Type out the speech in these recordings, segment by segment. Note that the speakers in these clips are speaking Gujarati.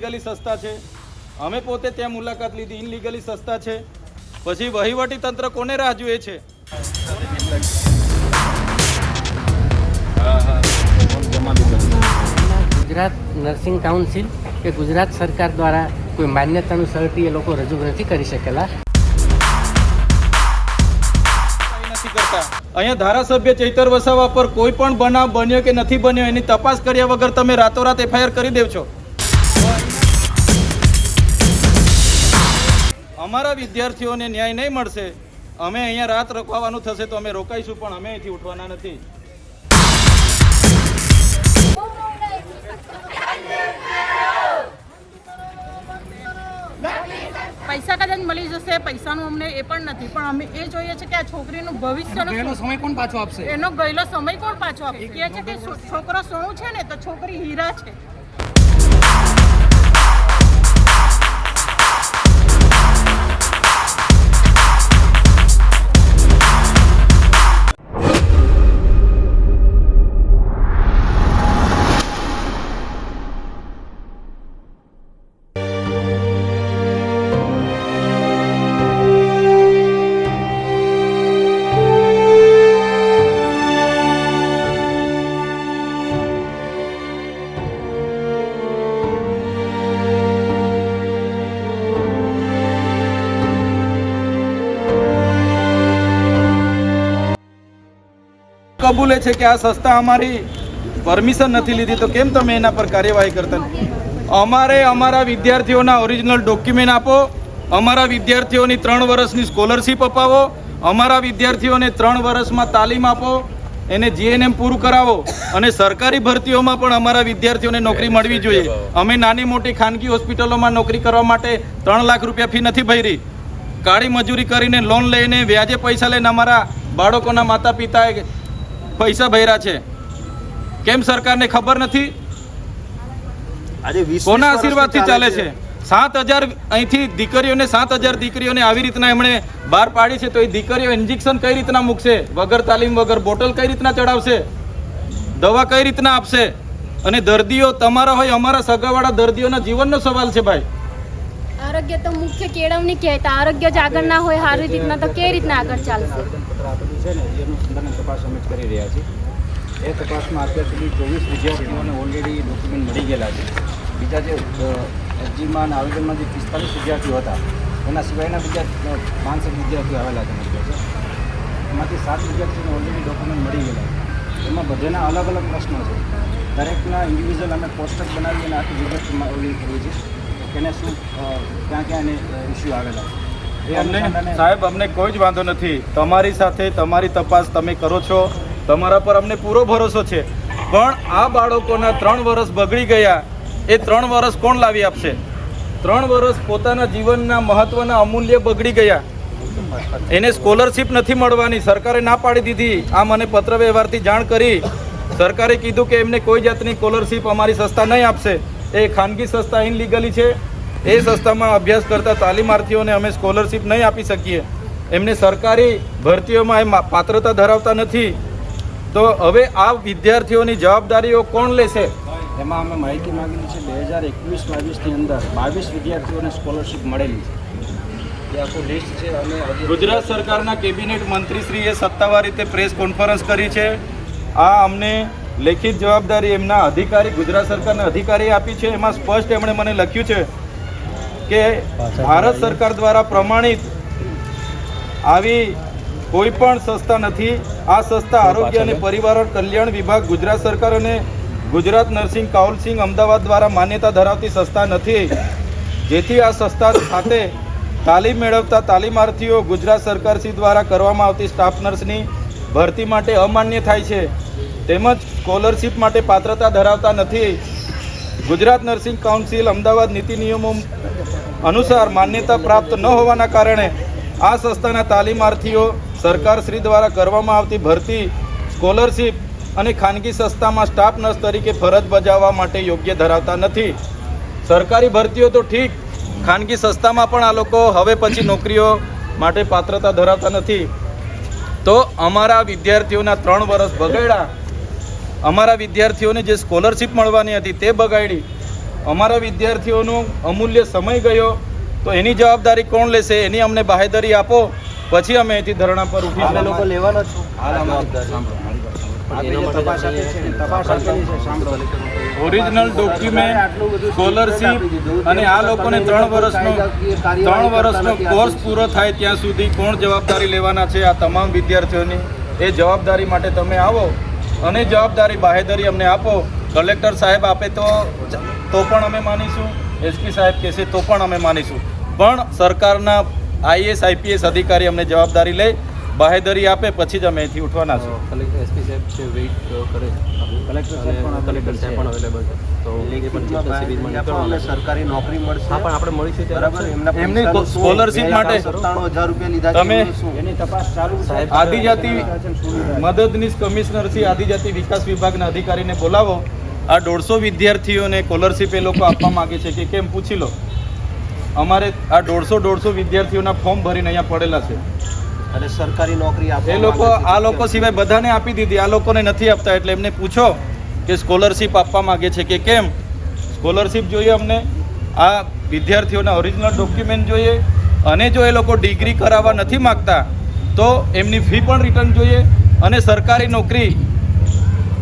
ઇનલીગલી સસ્તા છે. અમે પોતે ત્યાં મુલાકાત લીધી ઇનલીગલી સસ્તા છે. પછી વહીવટી તંત્ર કોને રાહ જુએ છે? ગુજરાત નર્સિંગ કાઉન્સિલ કે ગુજરાત સરકાર દ્વારા કોઈ માન્યતાનું સર્ટી એ લોકો રજૂ નથી કરી શકેલા? કંઈ નથી કરતા. અહીંયા ધારાસભ્ય ચૈતર વસાવા પર કોઈ પણ બનાવ બન્યો કે નથી બન્યો એની તપાસ કર્યા વગર તમે રાતોરાત એફઆઈઆર કરી દેવ છો. અમારા વિદ્યાર્થીઓને ન્યાય નહીં મળશે અમે અહીંયા રાત રોકવાનું થશે તો અમે રોકાઈશું પણ અમે અહીંથી ઉઠવાના નથી. પૈસા કદાચ મળી જશે પૈસાનું અમને એ પણ નથી પણ અમે એ જોઈએ છે કે આ છોકરીનું ભવિષ્યનો એનો સમય કોણ પાછો આપશે? એનો ગયેલો સમય કોણ પાછો આપશે? કે છે કે છોકરો સોનું છે ને તો છોકરી હીરા છે. કબૂલે છે કે આ સંસ્થા અમારી પરમિશન નથી લીધી તો કેમ તમે એના પર કાર્યવાહી કરતા? અમારે અમારા વિદ્યાર્થીઓના ઓરિજિનલ ડોક્યુમેન્ટ આપો અમારા વિદ્યાર્થીઓની ત્રણ વર્ષની સ્કોલરશીપ અપાવો અમારા વિદ્યાર્થીઓને ત્રણ વર્ષમાં તાલીમ આપો એને જીએનએમ પૂરું કરાવો અને સરકારી ભરતીઓમાં પણ અમારા વિદ્યાર્થીઓને નોકરી મળવી જોઈએ. અમે નાની મોટી ખાનગી હોસ્પિટલોમાં નોકરી કરવા માટે ત્રણ લાખ રૂપિયા ફી નથી ભરી. કાળી મજૂરી કરીને લોન લઈને વ્યાજે પૈસા લઈને અમારા બાળકોના માતા પિતાએ પૈસા ભર્યા છે. કેમ સરકારને ખબર નથી? કોના આશીર્વાદથી ચાલે છે. સાત હજાર અહીંથી દીકરીઓને સાત હજાર દીકરીઓને આવી રીતના એમણે બહાર પાડી છે તો એ દીકરીઓ ઇન્જેક્શન કઈ રીતના મૂકશે? વગર તાલીમ વગર બોટલ કઈ રીતના ચડાવશે? દવા કઈ રીતના આપશે? અને દર્દીઓ તમારા હોય અમારા સગાવાળા દર્દીઓના જીવનનો સવાલ છે ભાઈ. આરોગ્ય તો મુખ્ય કેળવણી કહેતા આરોગ્ય જ આગળ ના હોય સારી રીતના તો કેવી રીતના આગળ ચાલશે? છે ને, એનું સંદર્ભ તપાસ અમે કરી રહ્યા છીએ. એ તપાસમાં અત્યાર સુધી ચોવીસ વિદ્યાર્થીઓને ઓલરેડી ડોક્યુમેન્ટ મળી ગયેલા છે. બીજા જે અરજીમાં અને આવેદનમાં જે પિસ્તાલીસ વિદ્યાર્થીઓ હતા, એના સિવાયના બીજા પાંચસઠ વિદ્યાર્થીઓ આવેલા છે એમાંથી સાત વિદ્યાર્થીઓને ઓલરેડી ડોક્યુમેન્ટ મળી ગયેલા એમાં બધાના અલગ અલગ પ્રશ્નો છે. દરેકના ઇન્ડિવિજ્યુઅલ અમે પોસ્ટર બનાવી અને આખી વિગત ઓલી કરવી છે. એને શું ક્યાં ક્યાં એને ઇસ્યુ આવેલા છે. અમને સાહેબ, અમને કોઈ જ વાંધો નથી. તમારી સાથે તમારી તપાસ તમે કરો છો. તમારા પર અમને પૂરો ભરોસો છે. પણ આ બાળકોના ત્રણ વર્ષ બગડી ગયા. એ ત્રણ વર્ષ કોણ લાવી આપશે? ત્રણ વર્ષ પોતાના જીવનના મહત્વના અમૂલ્ય બગડી ગયા. એને સ્કોલરશીપ નથી મળવાની. સરકારે ના પાડી દીધી. આ મને પત્ર વ્યવહારથી જાણ કરી. સરકારે કીધું કે એમને કોઈ જાતની સ્કોલરશીપ અમારી સંસ્થા નહીં આપશે. એ ખાનગી સંસ્થા ઇનલીગલી છે. એ સંસ્થામાં અભ્યાસ કરતા તાલીમાર્થીઓને અમે સ્કોલરશીપ નહીં આપી શકીએ. એમને સરકારી ભરતીઓમાં એ પાત્રતા ધરાવતા નથી. તો હવે આ વિદ્યાર્થીઓની જવાબદારીઓ કોણ લેશે? એમાં અમે માહિતી માગેલી છે બે હજાર એકવીસ બાવીસની અંદર બાવીસ વિદ્યાર્થીઓને સ્કોલરશિપ મળેલી છે. આખું લિસ્ટ છે અને ગુજરાત સરકારના કેબિનેટ મંત્રીશ્રીએ સત્તાવાર રીતે પ્રેસ કોન્ફરન્સ કરી છે. આ અમને લેખિત જવાબદારી એમના અધિકારી ગુજરાત સરકારના અધિકારીએ આપી છે. એમાં સ્પષ્ટ એમણે મને લખ્યું છે કે ભારત સરકાર દ્વારા પ્રમાણિત આવી કોઈ પણ સંસ્થા નથી. આ સંસ્થા આરોગ્ય અને પરિવાર કલ્યાણ વિભાગ, ગુજરાત સરકાર અને ગુજરાત નર્સિંગ કાઉન્સિલ અમદાવાદ દ્વારા માન્યતા ધરાવતી સંસ્થા નથી. જેથી આ સંસ્થા ખાતે તાલીમ મેળવતા તાલીમાર્થીઓ ગુજરાત સરકારશ્રી દ્વારા કરવામાં આવતી સ્ટાફ નર્સની ભરતી માટે અમાન્ય થાય છે. તેમજ સ્કોલરશીપ માટે પાત્રતા ધરાવતા નથી. ગુજરાત નર્સિંગ કાઉન્સિલ અમદાવાદ નીતિ નિયમો અનુસાર માન્યતા પ્રાપ્ત ન હોવાના કારણે આ સંસ્થાના તાલીમાર્થીઓ સરકારશ્રી દ્વારા કરવામાં આવતી ભરતી, સ્કોલરશીપ અને ખાનગી સંસ્થામાં સ્ટાફ નર્સ તરીકે ફરજ બજાવવા માટે યોગ્ય ધરાવતા નથી. સરકારી ભરતીઓ તો ઠીક, ખાનગી સંસ્થામાં પણ આ લોકો હવે પછી નોકરીઓ માટે પાત્રતા ધરાવતા નથી. તો અમારા વિદ્યાર્થીઓના ત્રણ વર્ષ બગાડ્યા. અમારા વિદ્યાર્થીઓને જે સ્કોલરશીપ મળવાની હતી તે બગાડી. અમારા વિદ્યાર્થીઓનો અમૂલ્ય સમય ગયો તો એની જવાબદારી કોણ લેશે એની અમને બાહેધરી આપો. પછી અમે અહીંથી ધરણા પર અમે ઉઠી લોકો લેવાના છે. ઓરિજિનલ ડોક્યુમેન્ટ સ્કોલરશીપ અને આ લોકોને ત્રણ વર્ષનો ત્રણ વર્ષનો કોર્સ પૂરો થાય ત્યાં સુધી કોણ જવાબદારી લેવાના છે આ તમામ વિદ્યાર્થીઓની? એ જવાબદારી માટે તમે આવો. અને જવાબદારી બાહેધરી અમને આપો. કલેક્ટર સાહેબ આપે તો તો પણ અમે માનીશું. એસપી સાહેબ કહેશે તો પણ અમે માનીશું. પણ સરકારના આઈએસ આઈપીએસ અધિકારી અમને જવાબદારી લે બાહેદરી આપે પછી જ અમે અહીંથી ઉઠવાના છે એસપી સાહેબ છે વેઇટ કરે કલેક્ટર સાહેબ પણ કલેક્ટર સાહેબ પણ અવેલેબલ છે. તો એ પણ. સરકારી નોકરી મળશે. પણ આપણે બરાબર? એમના પહેલા માટે સત્તાણું હજાર રૂપિયા લીધા તમે- છે, એનું શું? એની તપાસ ચાલુ સાહેબ, આદિજાતિ મદદનીશ કમિશનરથી આદિજાતિ વિકાસ વિભાગના અધિકારીને બોલાવો. આ દોઢસો વિદ્યાર્થીઓને સ્કોલરશીપ એ લોકો આપવા માગે છે કે કેમ? પૂછી લો. અમારે આ દોઢસો દોઢસો વિદ્યાર્થીઓના ફોર્મ ભરીને અહીંયા પડેલા છે. અને સરકારી નોકરી એ લોકો આ લોકો સિવાય બધાને આપી દીધી. આ લોકોને નથી આપતા. એટલે એમને પૂછો કે સ્કોલરશીપ આપવા માંગે છે કે કેમ? સ્કોલરશીપ જોઈએ અમને. આ વિદ્યાર્થીઓના ઓરિજિનલ ડોક્યુમેન્ટ જોઈએ. અને જો એ લોકો ડિગ્રી કરાવવા નથી માગતા તો એમની ફી પણ રિટર્ન જોઈએ. અને સરકારી નોકરી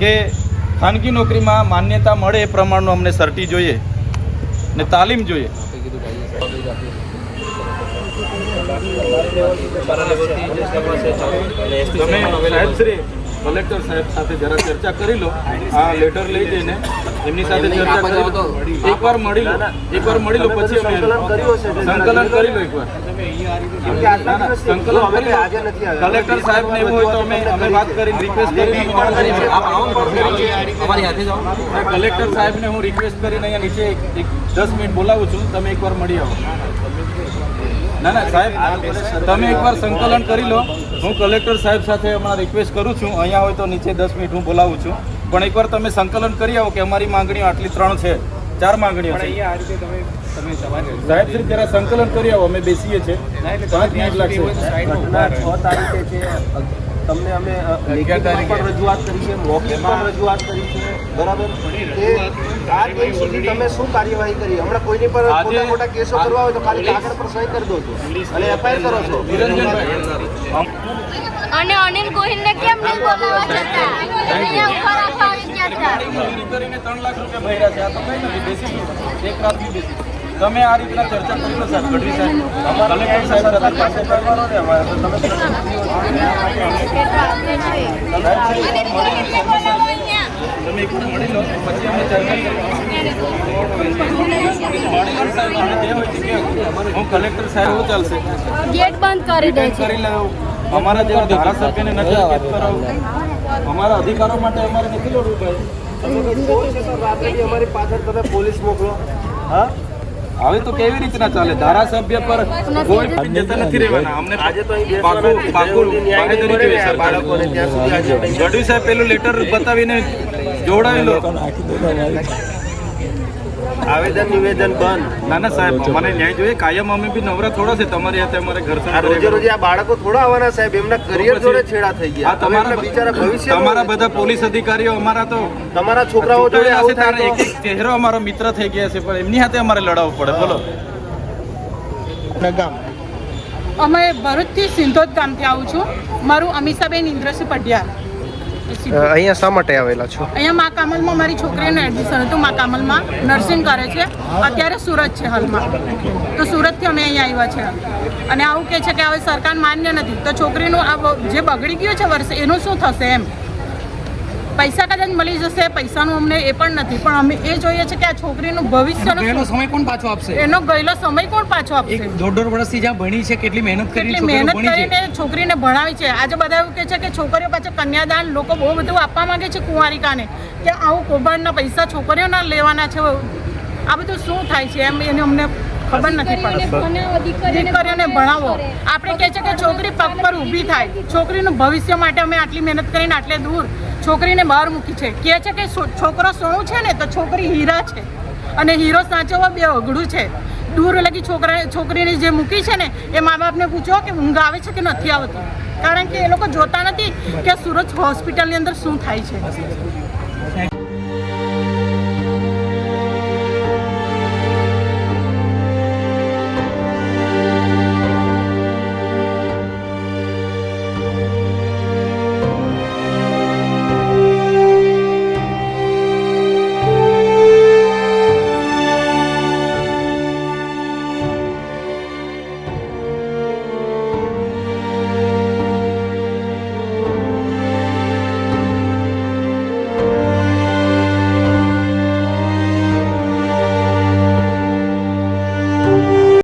કે ખાનગી નોકરીમાં માન્યતા મળે એ પ્રમાણનું અમને સર્ટી જોઈએ ને તાલીમ જોઈએ. તમે સાહેબ. સાહેબશ્રી કલેક્ટર સાહેબ સાથે જરા ચર્ચા કરી લો. આ લેટર લઈ જઈને એમની સાથે ચર્ચા કરી લો એકવાર મળી લો. એકવાર મળી લો પછી અમે સંકલન કર્યું હશે. સંકલન કરી લો એકવાર. સંકલન કરી લો. આજે નથી આવ્યા. કલેક્ટર સાહેબ ને એવું હોય તો અમે અમે વાત કરીને રિક્વેસ્ટ કરીને આપ આવો ને અમારી હાથે જ આવો. કલેક્ટર સાહેબને હું રિક્વેસ્ટ કરીને અહીંયા નીચે એક એક દસ મિનિટ બોલાવું છું. તમે એકવાર મળી આવો. ના ના સાહેબ તમે એકવાર સંકલન કરી લો. હું કલેક્ટર સાહેબ સાથે હમણાં રિક્વેસ્ટ કરું છું. અહીંયા હોય તો નીચે દસ મિનિટ હું બોલાવું છું. પણ એકવાર તમે સંકલન કરી આવો કે અમારી માંગણીઓ આટલી ત્રણ છે. ચાર માંગણીઓ છે. સાહેબ શ્રી જરા સંકલન કરી આવો. અમે બેસીએ છીએ. પાંચ મિનિટ લાગશે. છ તારીખે છે. તમને અમે પણ રજૂઆત કરી છે મૌખિક પણ રજૂઆત કરી છે બરાબર? આ ટાઈમ સુધી તમે શું કાર્યવાહી કરી? હમણાં કોઈની પર મોટા મોટા કેસો કરવા હોય તો ખાલી કાગળ પર સહી કરી દો છો. અને એફઆઈઆર કરો છો. અને અનિલ ગોહિલને કેમ નહીં બોલાવવા જતા? અહીંયા ઊભા રાખવા આવી ગયા હતા. કરીને ત્રણ લાખ રૂપિયા ભર્યા છે. આ તો કઈ નથી બેસી એક રાત બી બેસી તમે આ રીતના ચર્ચા કરી લો સાહેબ ગઢવી સાહેબ. કલેક્ટર સાહેબ સાથે પાસે કરવાનો ને અમારે તો તમે છે તમે એકવાર મળી લો પછી અમે ચર્ચા કહો. હું કલેક્ટર સાહેબ એવું ચાલશે. ગેટ બંધ કરી દે છે. કરી લેવું અમારા જેવા ધારાસભ્યને નજરકેદ કરાવો. અમારા અધિકારો માટે અમારે નથી લડવું ભાઈ. રાત્રે બી અમારી પાછળ તમે પોલીસ મોકલો. હા? હવે તો કેવી રીતના ચાલે? ધારાસભ્ય પર કોઈ જતા નથી રહેવાના. અમને આજે તો ગઢવી સાહેબ પેલું લેટર બતાવીને જોડાવી લો આવેદન નિવેદન બંધ. ના ના સાહેબ અમારે ન્યાય જોઈએ. કાયમ અમે બી નવરા થોડા છે તમારી હાથે અમારે ઘર રોજે રોજે આ બાળકો થોડા આવવાના સાહેબ એમના કરિયર જોડે છેડા થઈ ગયા. આ તમારા બિચારા ભવિષ્ય તમારા બધા પોલીસ અધિકારીઓ અમારા તો તમારા છોકરાઓ જોડે આવું થાય એક એક ચહેરો અમારો મિત્ર થઈ ગયા છે પણ એમની હાથે અમારે લડાવવું પડે. બોલો. અમે ભરૂચથી સિંધોદ ગામથી આવું છું. મારું અમિષાબેન ઇન્દ્રસિંહ પઢિયાર. અહીંયા શા માટે આવેલા છો? અહીંયા મા કામલમાં મારી છોકરીનું એડમિશન હતું. મા કામલમાં નર્સિંગ કરે છે. અત્યારે સુરત છે હાલમાં. તો સુરતથી અમે અહીંયા આવ્યા છે. અને આવું કહે છે કે હવે સરકાર માન્ય નથી. તો છોકરીનું આ જે બગડી ગયું છે વર્ષે, એનું શું થશે એમ? પૈસા કદાચ મળી જશે પૈસાનું અમને એ પણ નથી. પણ અમે એ જોઈએ છે કે આ છોકરીનું ભવિષ્યનું ગયેલો સમય કોણ પાછો આપશે? એનો ગયેલો સમય કોણ પાછો એક આપશે દોઢ દોઢ વર્ષથી જ્યાં ભણી છે કેટલી મહેનત કરી કેટલી મહેનત કરીને છોકરીને ભણાવી છે. આજે બધા એવું કહે છે કે છોકરીઓ પાછળ કન્યાદાન લોકો બહુ બધું આપવા માંગે છે કુંવારિકાને કે આવું કૌભાંડના પૈસા છોકરીઓના લેવાના છે. આ બધું શું થાય છે? એમ એને અમને ખબર નથી પડતી. દીકરીઓને ભણાવો. આપણે કહે છે કે છોકરી પગ પર ઊભી થાય. છોકરીનું ભવિષ્ય માટે અમે આટલી મહેનત કરીને આટલે દૂર. છોકરીને બહાર મૂકી છે. કહે છે કે છોકરો સોનું છે ને તો છોકરી હીરા છે. અને હીરો સાચવવા બે અઘડું છે. દૂર લગી છોકરા છોકરીને જે મૂકી છે ને, એ મા બાપને પૂછો કે ઊંઘ આવે છે કે નથી આવતી? કારણ કે એ લોકો જોતા નથી કે સુરત હોસ્પિટલની અંદર શું થાય છે.